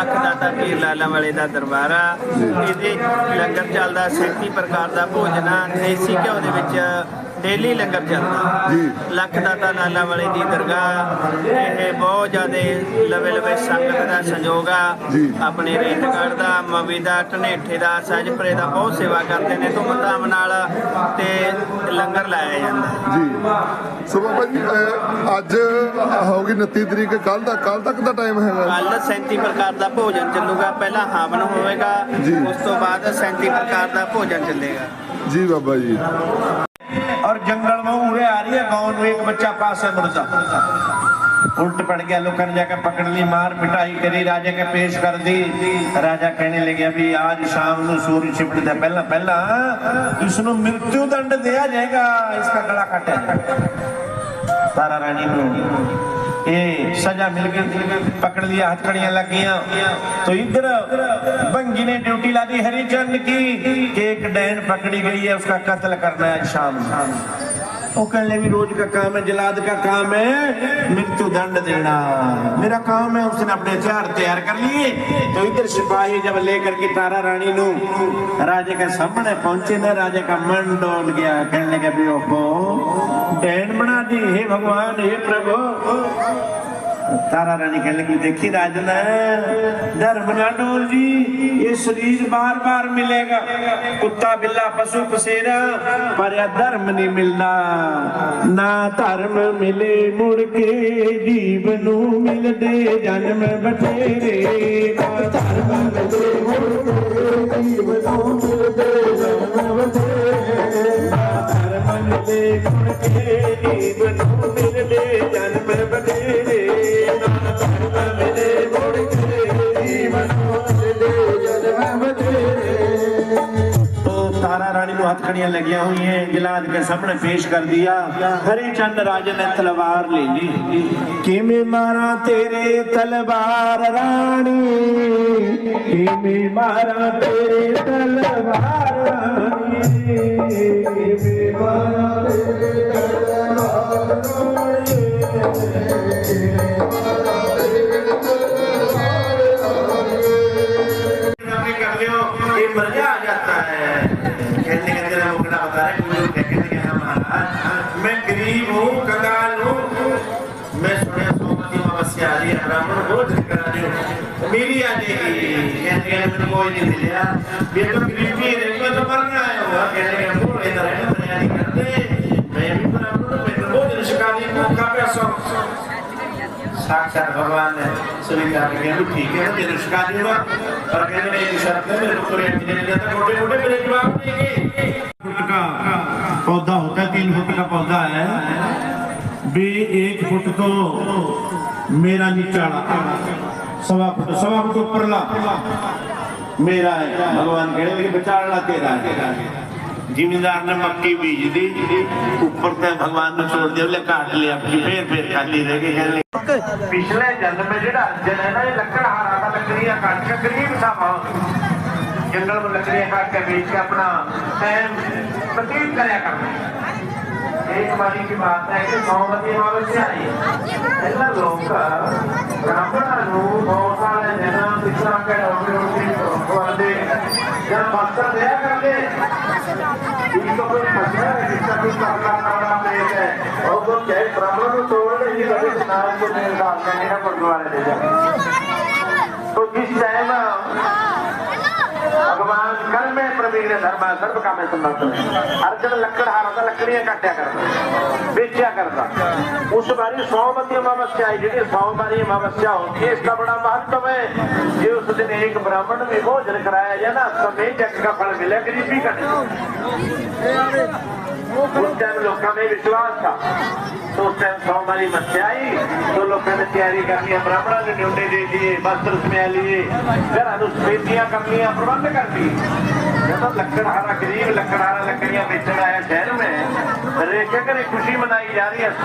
ਲੱਖ ਦਾਤਾ ਪੀਰ ਲਾਲਾ ਵਾਲੇ ਦਾ ਦਰਬਾਰ ਆ ਇਹਦੇ ਲੰਗਰ ਚੱਲਦਾ 37 ਪ੍ਰਕਾਰ ਦਾ ਭੋਜਨ ਆ ਦੇਸੀ ਘਿਓ ਦੇ ਵਿੱਚ ਡੇਲੀ ਲੰਗਰ ਚੱਲਦਾ। ਜੀ। ਲੱਖ ਦਾਤਾ ਲਾਲਾ ਵਾਲੇ ਦੀ ਦਰਗਾਹ ਇਹ ਬਹੁਤ ਜ਼ਿਆਦੇ ਲਵੇ ਲਵੇ ਸੰਗਤ ਦਾ ਸੰਯੋਗ ਆ। ਜੀ। ਆਪਣੇ ਰੇਤਗੜ੍ਹ ਦਾ ਮਵੀ ਦਾ ਢਨੇਠੇ ਦਾ ਸਹਿਜਪੁਰੇ ਦਾ ਬਹੁਤ ਸੇਵਾ ਕਰਦੇ ਨੇ ਧੂਮਧਾਮ ਨਾਲ ਤੇ ਲੰਗਰ ਲਾਇਆ ਜਾਂਦਾ ਜੀ। ਸੋ ਬਾਬਾ ਜੀ ਅਹ, ਅੱਜ ਹੋ ਗਈ 29 ਤਰੀਕ। ਕੱਲ ਦਾ ਕੱਲ ਤੱਕ ਦਾ ਟਾਈਮ ਹੈਗਾ। ਕੱਲ 37 ਪ੍ਰਕਾਰ ਦਾ ਭੋਜਨ ਚੱਲੂਗਾ। ਪਹਿਲਾਂ ਹਵਨ ਹੋਵੇਗਾ ਜੀ। ਉਸ ਤੋਂ ਬਾਅਦ 37 ਪ੍ਰਕਾਰ ਦਾ ਭੋਜਨ ਚੱਲੇਗਾ। ਜੀ ਬਾਬਾ ਜੀ। और जंगल में उड़े आ रही है गाँव में एक बच्चा पास है मुर्जा उल्ट पड़ गया लोखन जाकर पकड़ ली मार पिटाई करी राजा के पेश कर दी राजा कहने लगे अभी आज शाम ਨੂੰ ਸੂਰਜ ਛਿਪਦਾ ਪਹਿਲਾਂ ਪਹਿਲਾਂ ਇਸ ਨੂੰ ਮ੍ਰਿਤੂ ਦੰਡ ਦਿਆ ਜਾਏਗਾ ਇਸ ਦਾ ਗਲਾ ਕੱਟਿਆ ਤਾਰਾ ਰਾਣੀ ਨੂੰ یہ سجا مل گئی پکڑ لیا ہتھکڑیاں لگ گیا تو ادھر بنگی نے ڈیوٹی لا دی ہری چند کی کہ ایک ڈین پکڑی گئی ہے اس کا قتل کرنا ہے شام वो कहने भी रोज का काम है जलाद का काम है मृत्यु दंड देना मेरा काम है उसने अपने हथियार तैयार कर लिए तो इधर सिपाही जब लेकर के तारा रानी नु राजे के सामने पहुंचे ना राजे का मन डोल गया कहने लगे भी ओहो डैन बना दी हे भगवान हे प्रभु ਤਾਰਾ ਰਾਣੀ ਕਹਿਣ ਲੱਗੀ ਦੇਖੀ ਰਾਜਨ, ਧਰਮ ਨਾ ਜੀ, ਇਹ ਸਰੀਰ ਬਾਰ-ਬਾਰ ਮਿਲੇਗਾ। ਕੁੱਤਾ, ਬਿੱਲਾ, ਪਸ਼ੂ, ਪਸੇਰਾ, ਪਰ ਇਹ ਧਰਮ ਨਹੀਂ ਮਿਲਣਾ। ਨਾ ਧਰਮ ਮਿਲੇ ਮੁੜ ਕੇ, ਜੀਵ ਨੂੰ ਮਿਲਦੇ ਜਨਮ ਬਟੇਰੇ ਧਰਮ ਮਿਲੇ ਮੁੜ ਕੇ, ਜੀਵ ਨੂੰ ਮਿਲਦੇ ਜਨਮ ਬਟੇਰੇ ਧਰਮ ਮਿਲੇ ਮੁੜ ਕੇ ربانی نو ہتھ لگیا ہوئی ہیں جلاد کے سامنے پیش کر دیا ہری چند راجے نے تلوار لے لی کی میں مارا تیرے تلوار رانی کی میں مارا تیرے تلوار رانی सोमती अमावस्या आ रही है ब्राह्मण रोज करा रही हूँ मेरी आ जाएगी कहने का मैंने कोई नहीं मिला ये तो गरीबी है मैं तो मरना आया हुआ कहने का बोल इधर है तैयारी करते मैं भी ब्राह्मण हूँ मैं तो रोज शिकारी भूखा प्यासा हूँ साक्षात भगवान ने स्वीकार किया भी ठीक है तेरे शिका दूंगा पर कहने में एक शर्त है मेरे को रेट देने जाता मोटे मोटे मेरे जवाब देंगे फुट का पौधा होता है तीन फुट का पौधा है भी एक फुट तो ਮੇਰਾ ਨਿਚਾਲਾ ਸਵਾ ਫੁੱਟ ਸਵਾ ਫੁੱਟ ਉੱਪਰਲਾ। ਮੇਰਾ ਹੈ। ਭਗਵਾਨ ਕਹਿੰਦੇ ਕਿ ਵਿਚਾਲਣਾ ਤੇਰਾ ਹੈ? ਜ਼ਿਮੀਂਦਾਰ ਨੇ ਮੱਕੀ ਬੀਜਦੀ, ਉੱਪਰ ਤੇ ਭਗਵਾਨ ਨੂੰ ਛੋੜ ਦਿਆ ਲੈ ਕਾਟ ਲਿਆ ਫੇਰ ਫੇਰ ਖਾਲੀ ਰਹਿ ਗਈ ਪਿਛਲੇ ਜਨਮ ਵਿੱਚ ਜਿਹੜਾ ਅਰਜਨ ਹੈ ਨਾ, ਇਹ ਲੱਕੜਹਾਰਾ ਦਾ ਲੱਕੜੀਆਂ ਕੱਟ ਕੇ ਗਰੀਬ ਸਾਵਾ ਜੰਗਲ ਵਿੱਚ ਲੱਕੜੀਆਂ ਕੱਟ ਕੇ ਵੇਚ ਕੇ ਆਪਣਾ ਟਾਈਮ ਬਤੀਤ ਕਰਿਆ ਕਰਦਾ। एक बारी की बात है कि सौमती अमावस्या आई ಎಲ್ಲ ಲೋಕ ಬ್ರಾಹ್ಮಣರು ಬಹುಶಃ ಜನ ಶಿಕ್ಷಣ ಕಡೆ ಹೊರದೆ ಜನ ಭಕ್ತ ದಯ ಕಡೆ इसको कोई फसला है जिसका कोई फसला करना नहीं है और तो क्या ब्राह्मण को तोड़ ही कभी नाम को नहीं डालना है ना पड़ने वाले तो जिस चाहे भगवान कल में प्रवीण धर्म सर्व का में समर्थ अर्जुन लकड़ हारा था लकड़ियां काटिया करता बेचा करता उस बारी सौमती अमावस्या आई जी सौमवारी अमावस्या होती है इसका बड़ा महत्व है ये उस दिन एक ब्राह्मण में भोजन कराया जाए ना समय जग का फल मिले गरीबी का ਨੂੰ ਲੋਕਾਂ ਦੇ ਵਿਸ਼ਵਾਸ ਆ ਤੋਂ ਸੌ ਵਾਲੀ ਮਸਿਆਈ ਤੋਂ ਲੋਕਾਂ ਨੇ ਤਿਆਰੀ ਕਰਨੀ ਆ ਬ੍ਰਾਹਮਣਾਂ ਨੂੰ ਨਿਉਂਡੇ ਦੇ ਦੀਏ ਵਸਤਰ ਸਮਿਆ ਲਈਏ ਘਰਾਂ ਨੂੰ ਸਫੇਦੀਆਂ ਕਰਨੀਆਂ ਪ੍ਰਬੰਧ ਕਰਦੀ ਜਦੋਂ ਲੱਕੜਹਾਰਾ ਗਰੀਬ ਲੱਕੜਹਾਰਾ ਲੱਕੜੀਆਂ ਵੇਚਣ ਆਇਆ ਸ਼ਹਿਰ ਮੈਂ ਰੇਖਕ ਨੇ ਖੁਸ਼ੀ ਮਨਾਈ ਜਾ ਰਹੀ ਹੈ